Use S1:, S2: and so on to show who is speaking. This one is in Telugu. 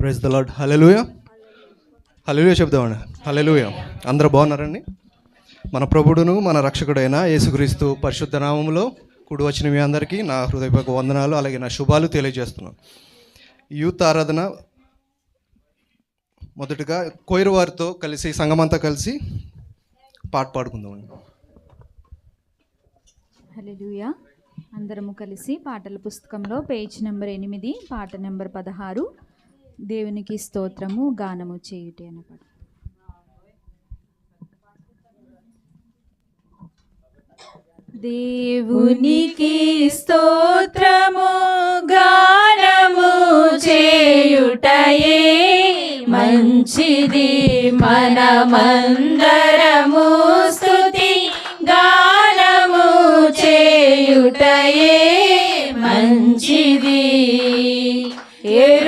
S1: Praise the Lord hallelujah hallelujah చెప్దామండి. Hallelujah అందరూ బాగున్నారండి? మన ప్రభుడును మన రక్షకుడైన యేసుక్రీస్తు పరిశుద్ధ నామంలో కూడి వచ్చిన మీ అందరికీ నా హృదయపూర్వక వందనాలు అలాగే నా శుభాలు తెలియజేస్తున్నాను. యూత్ ఆరాధన మొదటగా కోయిరు వారితో కలిసి సంఘమంతా కలిసి పాట పాడుకుందామండి.
S2: హలెలుయా అందరము కలిసి పాటల పుస్తకంలో పేజ్ నెంబర్ ఎనిమిది పాట నెంబర్ పదహారు. దేవునికి స్తోత్రము గానము చేయుటి అనమాట దేవునికి స్తోత్రము గానము చేయుటయే మంచిది. మనమందరము స్థుతి గానము చేయుటయే మంచిది. ఎరుషలే